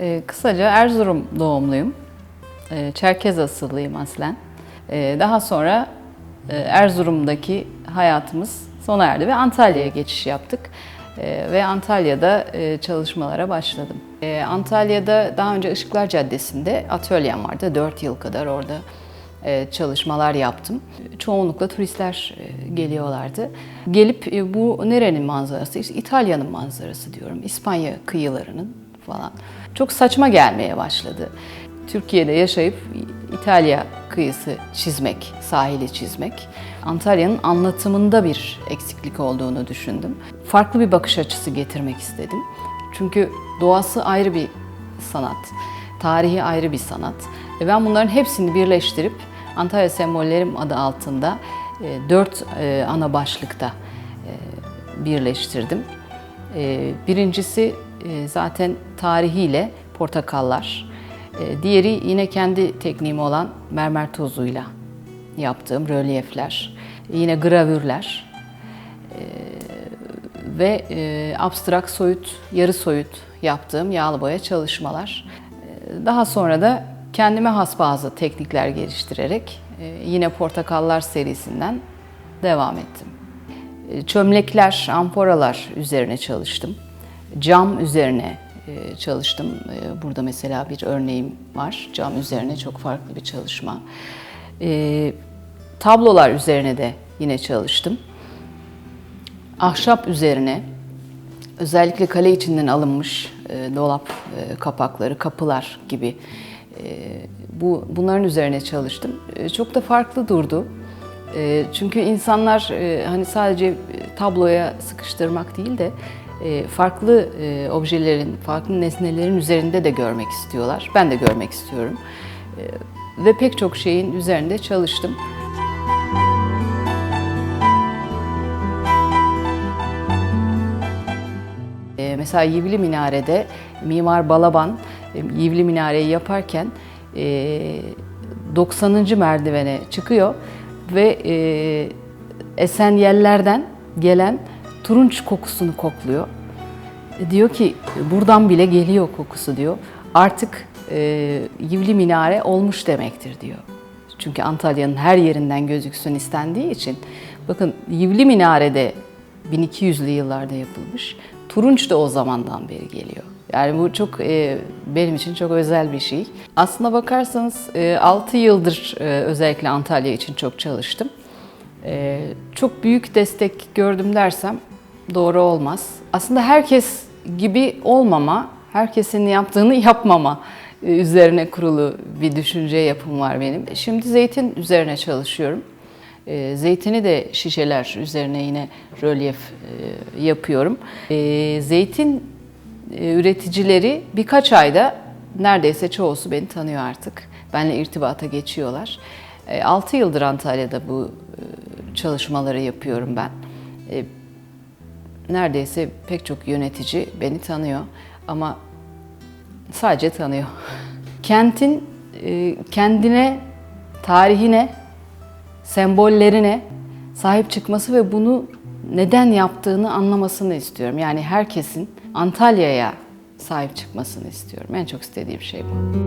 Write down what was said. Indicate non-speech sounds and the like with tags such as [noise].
Ee, kısaca Erzurum doğumluyum. Ee, Çerkez asıllıyım aslen. Ee, daha sonra e, Erzurum'daki hayatımız sona erdi ve Antalya'ya geçiş yaptık. Ee, ve Antalya'da e, çalışmalara başladım. Ee, Antalya'da daha önce Işıklar Caddesi'nde atölyem vardı. 4 yıl kadar orada e, çalışmalar yaptım. Çoğunlukla turistler e, geliyorlardı. Gelip e, bu nerenin manzarası? İşte İtalya'nın manzarası diyorum. İspanya kıyılarının falan. Çok saçma gelmeye başladı. Türkiye'de yaşayıp İtalya kıyısı çizmek, sahili çizmek. Antalya'nın anlatımında bir eksiklik olduğunu düşündüm. Farklı bir bakış açısı getirmek istedim. Çünkü doğası ayrı bir sanat, tarihi ayrı bir sanat. Ve ben bunların hepsini birleştirip Antalya Sembollerim adı altında e, dört e, ana başlıkta e, birleştirdim. Birincisi e, zaten tarihiyle portakallar. E, Diğeri yine kendi tekniğim olan mermer tozuyla yaptığım rölyefler. Yine gravürler e, ve e, abstrak soyut, yarı soyut yaptığım yağlı boya çalışmalar. Daha sonra da kendime has bazı teknikler geliştirerek e, yine portakallar serisinden devam ettim. E, Çömlekler, amforalar üzerine çalıştım. Cam üzerine e, çalıştım. E, Burada mesela bir örneğim var. Cam üzerine çok farklı bir çalışma. E, Tablolar üzerine de yine çalıştım. Ahşap üzerine özellikle kale içinden alınmış dolap kapakları, kapılar gibi bu bunların üzerine çalıştım. Çok da farklı durdu. Çünkü insanlar hani sadece tabloya sıkıştırmak değil de farklı e, objelerin, farklı nesnelerin üzerinde de görmek istiyorlar. Ben de görmek istiyorum. E, ve pek çok şeyin üzerinde çalıştım. E, Mesela Yivli Minare'de Mimar Balaban e, Yivli Minare'yi yaparken e, 90. merdivene çıkıyor ve e, esen yerlerden gelen turunç kokusunu kokluyor. E, Diyor ki buradan bile geliyor kokusu diyor. Artık e, Yivli Minare olmuş demektir diyor. Çünkü Antalya'nın her yerinden gözüksün istendiği için. Bakın Yivli Minare'de 1200'lü yıllarda yapılmış. Turunç da o zamandan beri geliyor. Yani bu çok e, benim için çok özel bir şey. Aslına bakarsanız e, 6 yıldır e, özellikle Antalya için çok çalıştım. E, çok büyük destek gördüm dersem doğru olmaz. Aslında herkes gibi olmama, herkesin yaptığını [laughs] yapmama e, üzerine kurulu bir düşünce yapım var benim. Şimdi zeytin üzerine çalışıyorum. E, Zeytini de şişeler üzerine yine rölyef e, yapıyorum. Zeytin üreticileri birkaç ayda neredeyse çoğusu beni tanıyor artık. Benle irtibata geçiyorlar. 6 yıldır Antalya'da bu çalışmaları yapıyorum ben. Neredeyse pek çok yönetici beni tanıyor ama sadece tanıyor. [laughs] Kentin e, kendine, tarihine, sembollerine sahip çıkması ve bunu neden yaptığını anlamasını istiyorum. Yani herkesin Antalya'ya sahip çıkmasını istiyorum. En çok istediğim şey bu.